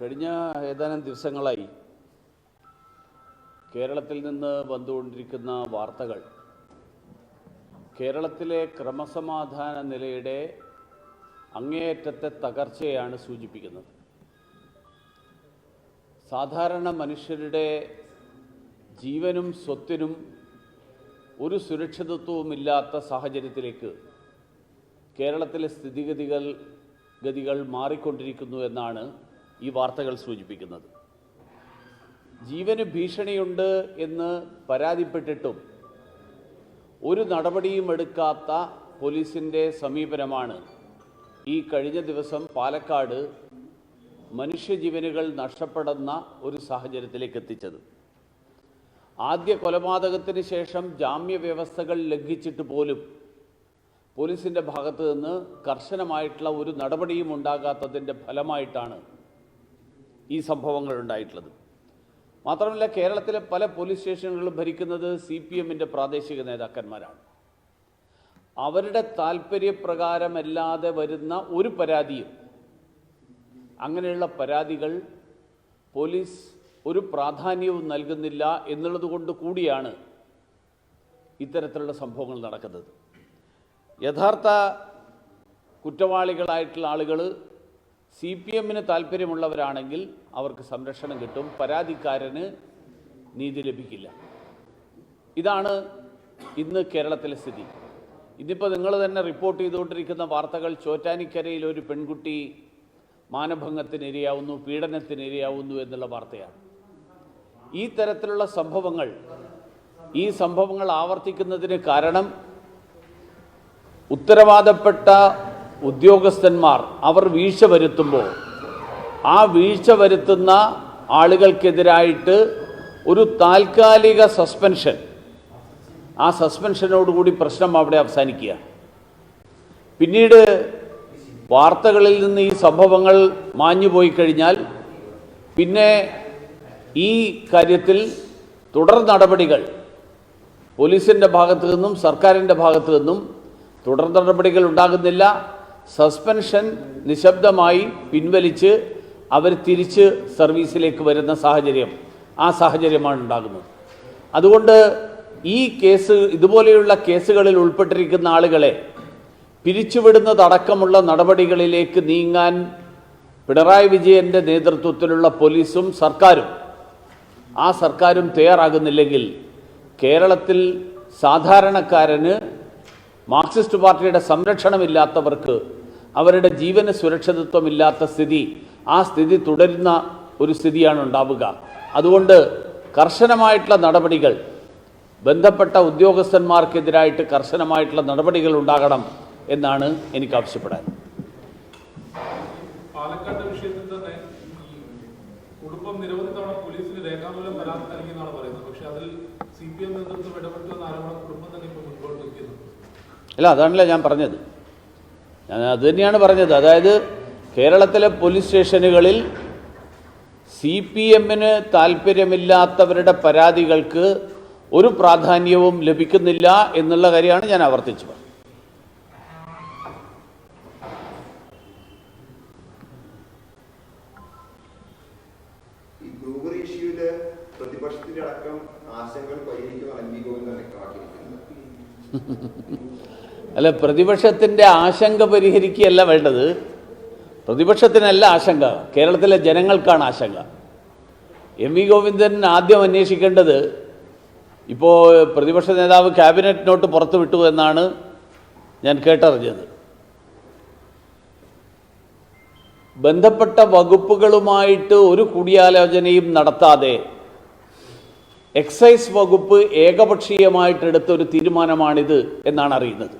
കഴിഞ്ഞ ഏതാനും ദിവസങ്ങളായി കേരളത്തിൽ നിന്ന് വന്നുകൊണ്ടിരിക്കുന്ന വാർത്തകൾ കേരളത്തിലെ ക്രമസമാധാന നിലയുടെ അങ്ങേയറ്റത്തെ തകർച്ചയാണ് സൂചിപ്പിക്കുന്നത്. സാധാരണ മനുഷ്യരുടെ ജീവനും സ്വത്തിനും ഒരു സുരക്ഷിതത്വവുമില്ലാത്ത സാഹചര്യത്തിലേക്ക് കേരളത്തിലെ സ്ഥിതിഗതികൾ ഗതികൾ മാറിക്കൊണ്ടിരിക്കുന്നു എന്നാണ് ഈ വാർത്തകൾ സൂചിപ്പിക്കുന്നത്. ജീവന് ഭീഷണിയുണ്ട് എന്ന് പരാതിപ്പെട്ടിട്ടും ഒരു നടപടിയും എടുക്കാത്ത പോലീസിന്റെ സമീപനമാണ്. ഈ കഴിഞ്ഞ ദിവസം പാലക്കാട് മനുഷ്യജീവനുകൾ നഷ്ടപ്പെടുന്ന ഒരു സാഹചര്യത്തിലേക്ക് എത്തിച്ചത്. ആദ്യ കൊലപാതകത്തിന് ശേഷം ജാമ്യ വ്യവസ്ഥകൾ ലംഘിച്ചിട്ട് പോലും പോലീസിന്റെ ഭാഗത്തു നിന്ന് കർശനമായിട്ടുള്ള ഒരു നടപടിയും ഉണ്ടാകാത്തതിന്റെ ഫലമായിട്ടാണ് ഈ സംഭവങ്ങൾ ഉണ്ടായിട്ടുള്ളത്. മാത്രമല്ല കേരളത്തിലെ പല പോലീസ് സ്റ്റേഷനുകളും ഭരിക്കുന്നത് സി പി എമ്മിന്റെ പ്രാദേശിക നേതാക്കന്മാരാണ്. അവരുടെ താല്പര്യപ്രകാരമല്ലാതെ വരുന്ന ഒരു പരാതിയും അങ്ങനെയുള്ള പരാതികൾ പോലീസ് ഒരു പ്രാധാന്യവും നൽകുന്നില്ല എന്നുള്ളത് കൊണ്ട് കൂടിയാണ് ഇത്തരത്തിലുള്ള സംഭവങ്ങൾ നടക്കുന്നത്. യഥാർത്ഥ കുറ്റവാളികളായിട്ടുള്ള ആളുകൾ സി പി എമ്മിന് താല്പര്യമുള്ളവരാണെങ്കിൽ അവർക്ക് സംരക്ഷണം കിട്ടും. പരാതിക്കാരന് നീതി ലഭിക്കില്ല. ഇതാണ് ഇന്ന് കേരളത്തിലെ സ്ഥിതി. ഇന്നിപ്പോൾ നിങ്ങൾ തന്നെ റിപ്പോർട്ട് ചെയ്തുകൊണ്ടിരിക്കുന്ന വാർത്തകൾ ചോറ്റാനിക്കരയിൽ ഒരു പെൺകുട്ടി മാനഭംഗത്തിനിരയാവുന്നു പീഡനത്തിനിരയാവുന്നു എന്നുള്ള വാർത്തയാണ്. ഈ തരത്തിലുള്ള സംഭവങ്ങൾ ഈ സംഭവങ്ങൾ ആവർത്തിക്കുന്നതിന് കാരണം ഉത്തരവാദപ്പെട്ട ഉദ്യോഗസ്ഥന്മാർ അവർ വീഴ്ച വരുത്തുമ്പോൾ ആ വീഴ്ച വരുത്തുന്ന ആളുകൾക്കെതിരായിട്ട് ഒരു താൽക്കാലിക സസ്പെൻഷൻ. ആ സസ്പെൻഷനോടുകൂടി പ്രശ്നം അവിടെ അവസാനിക്കുക. പിന്നീട് വാർത്തകളിൽ നിന്ന് ഈ സംഭവങ്ങൾ മാഞ്ഞുപോയി കഴിഞ്ഞാൽ പിന്നെ ഈ കാര്യത്തിൽ തുടർ നടപടികൾ പോലീസിന്റെ ഭാഗത്തു നിന്നും സർക്കാരിന്റെ ഭാഗത്തു നിന്നും തുടർ നടപടികൾ ഉണ്ടാകുന്നില്ല. സസ്പെൻഷൻ നിശബ്ദമായി പിൻവലിച്ച് അവർ തിരിച്ച് സർവീസിലേക്ക് വരുന്ന സാഹചര്യം ആ സാഹചര്യമാണ് ഉണ്ടാകുന്നത്. അതുകൊണ്ട് ഈ കേസ് ഇതുപോലെയുള്ള കേസുകളിൽ ഉൾപ്പെട്ടിരിക്കുന്ന ആളുകളെ പിരിച്ചുവിടുന്നതടക്കമുള്ള നടപടികളിലേക്ക് നീങ്ങാൻ പിണറായി വിജയന്റെ നേതൃത്വത്തിലുള്ള പോലീസും സർക്കാരും ആ സർക്കാരും തയ്യാറാകുന്നില്ലെങ്കിൽ കേരളത്തിൽ സാധാരണക്കാരന് മാർക്സിസ്റ്റ് പാർട്ടിയുടെ സംരക്ഷണമില്ലാത്തവർക്ക് അവരുടെ ജീവന സുരക്ഷിതത്വമില്ലാത്ത സ്ഥിതി ആ സ്ഥിതി തുടരുന്ന ഒരു സ്ഥിതിയാണ് ഉണ്ടാവുക. അതുകൊണ്ട് കർശനമായിട്ടുള്ള നടപടികൾ ബന്ധപ്പെട്ട ഉദ്യോഗസ്ഥന്മാർക്കെതിരായിട്ട് കർശനമായിട്ടുള്ള നടപടികൾ ഉണ്ടാകണം എന്നാണ് എനിക്ക് ആവശ്യപ്പെടാൻ. പാലക്കാട് വിഷയത്തിൽ തന്നെ ഈ കുടുംബം നിരവധി തവണ പോലീസിന് രേഖാമൂലം പരാതി നൽകിയെന്നാണ് പറയുന്നത്. പക്ഷെ അതിൽ സി പി എം നേതൃത്വം ഇടപെട്ടു എന്ന ആരോപണം കുടുംബം തന്നെ ഇപ്പോൾ മുൻപോട്ട് വയ്ക്കുന്നു അല്ല അതാണല്ലോ ഞാൻ പറഞ്ഞത്. ഞാൻ അത് തന്നെയാണ് പറഞ്ഞത്. അതായത് കേരളത്തിലെ പോലീസ് സ്റ്റേഷനുകളിൽ സി പി എമ്മിന് താല്പര്യമില്ലാത്തവരുടെ പരാതികൾക്ക് ഒരു പ്രാധാന്യവും ലഭിക്കുന്നില്ല എന്നുള്ള കാര്യമാണ് ഞാൻ ആവർത്തിച്ചു പറഞ്ഞത്. പ്രതിപക്ഷത്തിന്റെ അടക്കം ആശങ്കകൾ പരിഹരിക്കുമെന്ന് അല്ല പ്രതിപക്ഷത്തിന്റെ ആശങ്ക പരിഹരിക്കുകയല്ല വേണ്ടത്. പ്രതിപക്ഷത്തിനല്ല ആശങ്ക കേരളത്തിലെ ജനങ്ങൾക്കാണ് ആശങ്ക. എം വി ഗോവിന്ദൻ ആദ്യം അന്വേഷിക്കേണ്ടത് ഇപ്പോൾ പ്രതിപക്ഷ നേതാവ് ക്യാബിനറ്റ് നോട്ട് പുറത്തു വിട്ടു എന്നാണ് ഞാൻ കേട്ടറിഞ്ഞത്. ബന്ധപ്പെട്ട വകുപ്പുകളുമായിട്ട് ഒരു കൂടിയാലോചനയും നടത്താതെ എക്സൈസ് വകുപ്പ് ഏകപക്ഷീയമായിട്ടെടുത്ത ഒരു തീരുമാനമാണിത് എന്നാണ് അറിയുന്നത്.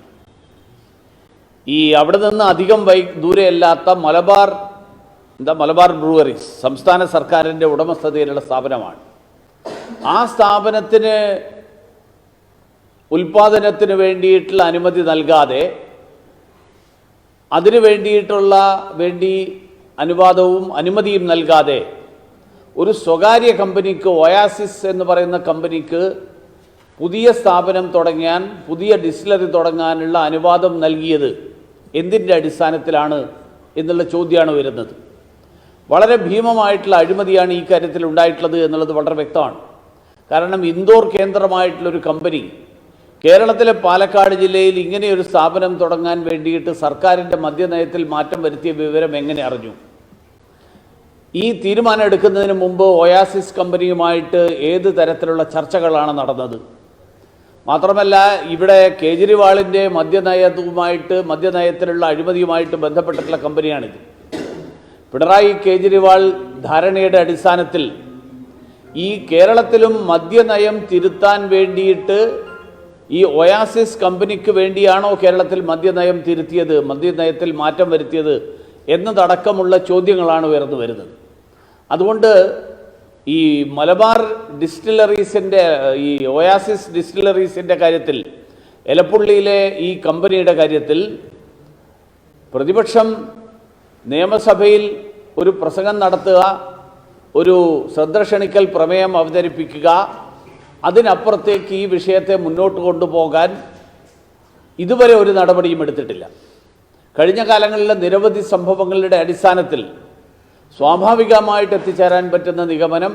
ഈ അവിടെ നിന്ന് അധികം വൈ ദൂരെയല്ലാത്ത മലബാർ എന്താ മലബാർ ബ്രൂവറീസ് സംസ്ഥാന സർക്കാരിന്റെ ഉടമസ്ഥതയിലുള്ള സ്ഥാപനമാണ്. ആ സ്ഥാപനത്തിന് ഉൽപാദനത്തിന് വേണ്ടിയിട്ടുള്ള അനുമതി നൽകാതെ അതിനു വേണ്ടിയിട്ടുള്ള വേണ്ടി അനുവാദവും അനുമതിയും നൽകാതെ ഒരു സ്വകാര്യ കമ്പനിക്ക് ഒയാസിസ് എന്ന് പറയുന്ന കമ്പനിക്ക് പുതിയ സ്ഥാപനം തുടങ്ങാൻ പുതിയ ഡിസ്റ്റിലറി തുടങ്ങാനുള്ള അനുവാദം നൽകിയത് എന്തിന്റെ അടിസ്ഥാനത്തിലാണ് എന്നുള്ള ചോദ്യമാണ് വരുന്നത്. വളരെ ഭീമമായിട്ടുള്ള അഴിമതിയാണ് ഈ കാര്യത്തിൽ ഉണ്ടായിട്ടുള്ളത് എന്നുള്ളത് വളരെ വ്യക്തമാണ്. കാരണം ഇൻഡോർ കേന്ദ്രമായിട്ടുള്ളൊരു കമ്പനി കേരളത്തിലെ പാലക്കാട് ജില്ലയിൽ ഇങ്ങനെയൊരു സ്ഥാപനം തുടങ്ങാൻ വേണ്ടിയിട്ട് സർക്കാരിന്റെ മദ്യനയത്തിൽ മാറ്റം വരുത്തിയ വിവരം എങ്ങനെ അറിഞ്ഞു? ഈ തീരുമാനം എടുക്കുന്നതിന് മുമ്പ് ഒയാസിസ് കമ്പനിയുമായിട്ട് ഏത് തരത്തിലുള്ള ചർച്ചകളാണ് നടന്നത്? മാത്രമല്ല ഇവിടെ കേജ്രിവാളിന്റെ മദ്യനയവുമായിട്ട് മദ്യനയത്തിലുള്ള അഴിമതിയുമായിട്ട് ബന്ധപ്പെട്ടിട്ടുള്ള കമ്പനിയാണിത്. പിണറായി കേജ്രിവാൾ ധാരണയുടെ അടിസ്ഥാനത്തിൽ ഈ കേരളത്തിലും മദ്യനയം തിരുത്താൻ വേണ്ടിയിട്ട് ഈ ഒയാസിസ് കമ്പനിക്ക് വേണ്ടിയാണോ കേരളത്തിൽ മദ്യനയം തിരുത്തിയത് മദ്യനയത്തിൽ മാറ്റം വരുത്തിയത് എന്നതടക്കമുള്ള ചോദ്യങ്ങളാണ് ഉയർന്നു വരുന്നത്. അതുകൊണ്ട് ഈ മലബാർ ഡിസ്റ്റിലറീസിന്റെ ഈ ഒയാസിസ് ഡിസ്റ്റിലറീസിന്റെ കാര്യത്തിൽ എലപ്പുള്ളിയിലെ ഈ കമ്പനിയുടെ കാര്യത്തിൽ പ്രതിപക്ഷം നിയമസഭയിൽ ഒരു പ്രസംഗം നടത്തുക ഒരു ശ്രദ്ധക്ഷണിക്കൽ പ്രമേയം അവതരിപ്പിക്കുക അതിനപ്പുറത്തേക്ക് ഈ വിഷയത്തെ മുന്നോട്ട് കൊണ്ടുപോകാൻ ഇതുവരെ ഒരു നടപടിയും എടുത്തിട്ടില്ല. കഴിഞ്ഞ കാലങ്ങളിലെ നിരവധി സംഭവങ്ങളുടെ അടിസ്ഥാനത്തിൽ സ്വാഭാവികമായിട്ട് എത്തിച്ചേരാൻ പറ്റുന്ന നിഗമനം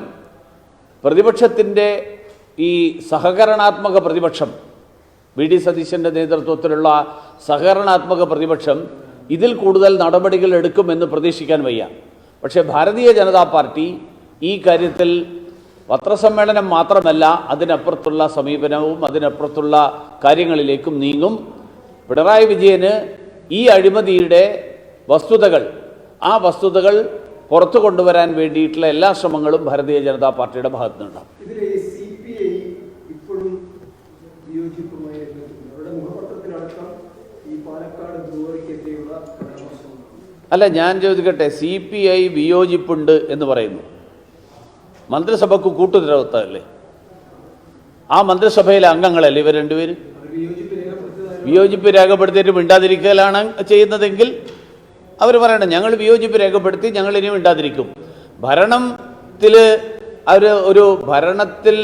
പ്രതിപക്ഷത്തിന്റെ ഈ സഹകരണാത്മക പ്രതിപക്ഷം വി ഡി സതീശന്റെ നേതൃത്വത്തിലുള്ള സഹകരണാത്മക പ്രതിപക്ഷം ഇതിൽ കൂടുതൽ നടപടികൾ എടുക്കുമെന്ന് പ്രതീക്ഷിക്കാൻ വയ്യ. പക്ഷേ ഭാരതീയ ജനതാ പാർട്ടി ഈ കാര്യത്തിൽ പത്രസമ്മേളനം മാത്രമല്ല അതിനപ്പുറത്തുള്ള സമീപനവും അതിനപ്പുറത്തുള്ള കാര്യങ്ങളിലേക്കും നീങ്ങും. പിണറായി വിജയന് ഈ അഴിമതിയുടെ വസ്തുതകൾ ആ വസ്തുതകൾ പുറത്തു കൊണ്ടുവരാൻ വേണ്ടിയിട്ടുള്ള എല്ലാ ശ്രമങ്ങളും ഭാരതീയ ജനതാ പാർട്ടിയുടെ ഭാഗത്തു നിന്നുണ്ടാകും. പരാമർശമുണ്ട് അല്ല ഞാൻ ചോദിക്കട്ടെ സി പി ഐ വിയോജിപ്പുണ്ട് എന്ന് പറയുന്നു. മന്ത്രിസഭക്ക് കൂട്ടുത്തരവത്തല്ലേ ആ മന്ത്രിസഭയിലെ അംഗങ്ങളല്ലേ ഇവർ രണ്ടുപേരും? വിയോജിപ്പ് രേഖപ്പെടുത്തിയിട്ട് മിണ്ടാതിരിക്കലാണ് ചെയ്യുന്നതെങ്കിൽ അവർ പറയണം ഞങ്ങൾ വിയോജിപ്പ് രേഖപ്പെടുത്തി ഞങ്ങൾ ഇനിയും ഇണ്ടാതിരിക്കും ഭരണത്തിൽ അവർ ഒരു ഭരണത്തിൽ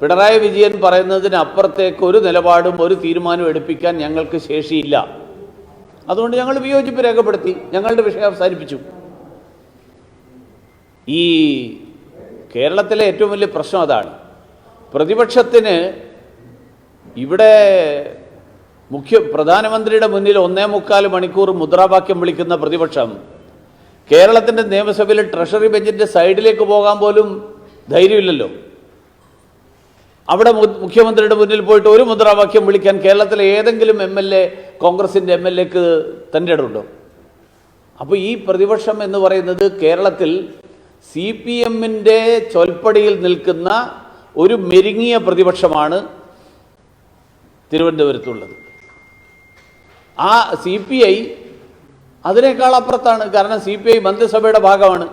പിണറായി വിജയൻ പറയുന്നതിന് അപ്പുറത്തേക്ക് ഒരു നിലപാടും ഒരു തീരുമാനവും എടുപ്പിക്കാൻ ഞങ്ങൾക്ക് ശേഷിയില്ല. അതുകൊണ്ട് ഞങ്ങൾ വിയോജിപ്പ് രേഖപ്പെടുത്തി ഞങ്ങളുടെ വിഷയം അവസാനിപ്പിച്ചു. ഈ കേരളത്തിലെ ഏറ്റവും വലിയ പ്രശ്നം അതാണ്. പ്രതിപക്ഷത്തിന് ഇവിടെ മുഖ്യ പ്രധാനമന്ത്രിയുടെ മുന്നിൽ ഒന്നേ മുക്കാൽ മണിക്കൂർ മുദ്രാവാക്യം വിളിക്കുന്ന പ്രതിപക്ഷം കേരളത്തിന്റെ നിയമസഭയിൽ ട്രഷറി ബെഞ്ചിന്റെ സൈഡിലേക്ക് പോകാൻ പോലും ധൈര്യമില്ലല്ലോ. അവിടെ മുഖ്യമന്ത്രിയുടെ മുന്നിൽ പോയിട്ട് ഒരു മുദ്രാവാക്യം വിളിക്കാൻ കേരളത്തിലെ ഏതെങ്കിലും എം എൽ എ കോൺഗ്രസിന്റെ എം എൽ എക്ക് തന്റെ ഇടമുണ്ടോ അപ്പോൾ ഈ പ്രതിപക്ഷം എന്ന് പറയുന്നത് കേരളത്തിൽ സി പി എമ്മിന്റെ ചൊൽപ്പടിയിൽ നിൽക്കുന്ന ഒരു മെരുങ്ങിയ പ്രതിപക്ഷമാണ് തിരുവനന്തപുരത്തുള്ളത്. ആ സി പി ഐ അതിനേക്കാൾ അപ്പുറത്താണ്. കാരണം സി പി ഐ മന്ത്രിസഭയുടെ ഭാഗമാണ്.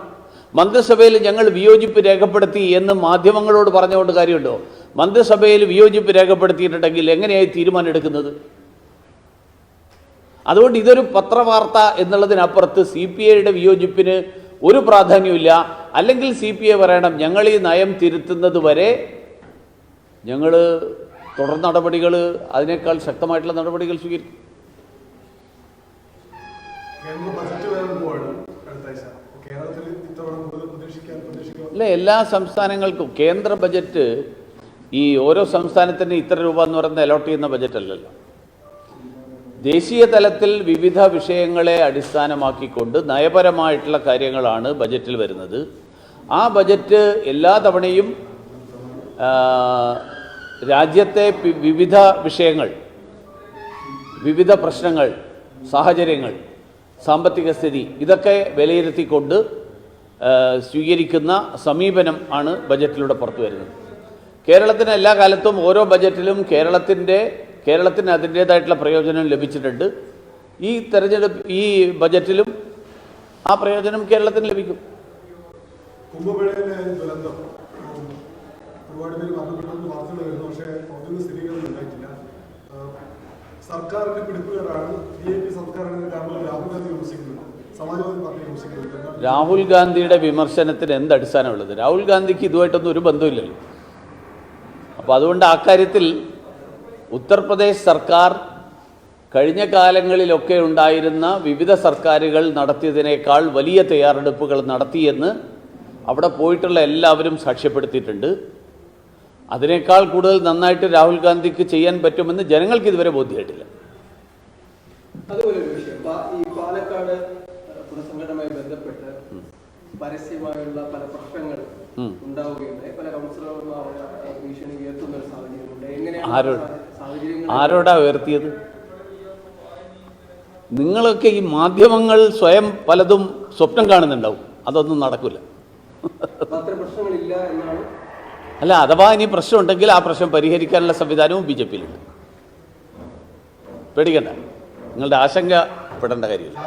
മന്ത്രിസഭയിൽ ഞങ്ങൾ വിയോജിപ്പ് രേഖപ്പെടുത്തി എന്ന് മാധ്യമങ്ങളോട് പറഞ്ഞുകൊണ്ട് കാര്യമുണ്ടോ? മന്ത്രിസഭയിൽ വിയോജിപ്പ് രേഖപ്പെടുത്തിയിട്ടുണ്ടെങ്കിൽ എങ്ങനെയായി തീരുമാനം എടുക്കുന്നത് അതുകൊണ്ട് ഇതൊരു പത്രവാർത്ത എന്നുള്ളതിനപ്പുറത്ത് സി പി ഐയുടെ വിയോജിപ്പിന് ഒരു പ്രാധാന്യമില്ല അല്ലെങ്കിൽ സി പി ഐ പറയണം ഞങ്ങൾ ഈ നയം തിരുത്തുന്നത് വരെ ഞങ്ങൾ തുടർ നടപടികൾ അതിനേക്കാൾ ശക്തമായിട്ടുള്ള നടപടികൾ സ്വീകരിക്കും കേന്ദ്ര ബജറ്റ് വരാൻ പോവാണ് അടുത്ത ആഴ്ച കേരളത്തിൽ ഇത്തവണ കൂടുതൽ പ്രതീക്ഷിക്കാൻ പ്രതീക്ഷിക്കാൻ അല്ല എല്ലാ സംസ്ഥാനങ്ങൾക്കും കേന്ദ്ര ബജറ്റ് ഈ ഓരോ സംസ്ഥാനത്തിന് ഇത്ര രൂപ എന്ന് പറയുന്നത് അലോട്ട് ചെയ്യുന്ന ബജറ്റ് അല്ലല്ലോ. ദേശീയ തലത്തിൽ വിവിധ വിഷയങ്ങളെ അടിസ്ഥാനമാക്കിക്കൊണ്ട് നയപരമായിട്ടുള്ള കാര്യങ്ങളാണ് ബജറ്റിൽ വരുന്നത്. ആ ബജറ്റ് എല്ലാ തവണയും രാജ്യത്തെ വിവിധ വിഷയങ്ങൾ വിവിധ പ്രശ്നങ്ങൾ സാഹചര്യങ്ങൾ സാമ്പത്തിക സ്ഥിതി ഇതൊക്കെ വിലയിരുത്തിക്കൊണ്ട് സ്വീകരിക്കുന്ന സമീപനം ആണ് ബജറ്റിലൂടെ പുറത്തു വരുന്നത്. കേരളത്തിന് എല്ലാ കാലത്തും ഓരോ ബജറ്റിലും കേരളത്തിന്റെ കേരളത്തിന് അതിന്റേതായിട്ടുള്ള പ്രയോജനം ലഭിച്ചിട്ടുണ്ട്. ഈ തെരഞ്ഞെടുപ്പ് ഈ ബജറ്റിലും ആ പ്രയോജനം കേരളത്തിന് ലഭിക്കും. പക്ഷേ സർക്കാരിന്റെ പിടിപ്പുകേടാണ് ബി ജെ പി സർക്കാരിന്റെ കാരണം രാഹുൽ ഗാന്ധി വിമർശിക്കുന്നത് സമാജ്വാദി പാർട്ടി വിമർശിക്കുന്നത് എന്നാൽ രാഹുൽ ഗാന്ധിയുടെ വിമർശനത്തിന് എന്ത് അടിസ്ഥാനമുള്ളത്? രാഹുൽ ഗാന്ധിക്ക് ഇതുമായിട്ടൊന്നും ഒരു ബന്ധമില്ലല്ലോ അപ്പോൾ അതുകൊണ്ട് ആ കാര്യത്തിൽ ഉത്തർപ്രദേശ് സർക്കാർ കഴിഞ്ഞ കാലങ്ങളിലൊക്കെ ഉണ്ടായിരുന്ന വിവിധ സർക്കാരുകൾ നടത്തിയതിനേക്കാൾ വലിയ തയ്യാറെടുപ്പുകൾ നടത്തിയെന്ന് അവിടെ പോയിട്ടുള്ള എല്ലാവരും സാക്ഷ്യപ്പെടുത്തിയിട്ടുണ്ട്. അതിനേക്കാൾ കൂടുതൽ നന്നായിട്ട് രാഹുൽ ഗാന്ധിക്ക് ചെയ്യാൻ പറ്റുമെന്ന് ജനങ്ങൾക്ക് ഇതുവരെ ബോധ്യമായിട്ടില്ല. അതുപോലെ ഈ പാലക്കാട് പരസ്യമായുള്ള പല പ്രശ്നങ്ങൾ. ഉണ്ടാവുകയുണ്ടായി. പല കൗൺസിലർമാർ ഭീഷണി ഉയർത്തുന്ന ഒരു സാഹചര്യമുണ്ട്. എങ്ങനെയാണ് ആരോട്? സാഹചര്യങ്ങൾ ആരോടാ ഉയർത്തിയത്? നിങ്ങളൊക്കെ ഈ മാധ്യമങ്ങൾ സ്വയം പലതും സ്വപ്നം കാണുന്നുണ്ടാവും. അതൊന്നും നടക്കില്ല അപ്പൊ പ്രശ്നങ്ങളില്ല എന്നാണ്? അല്ല അഥവാ ഇനി പ്രശ്നം ഉണ്ടെങ്കിൽ ആ പ്രശ്നം പരിഹരിക്കാനുള്ള സംവിധാനവും ബി ജെ പിയിലുണ്ട്. പേടിക്കണ്ട. നിങ്ങളുടെ ആശങ്ക പെടേണ്ട കാര്യമില്ല?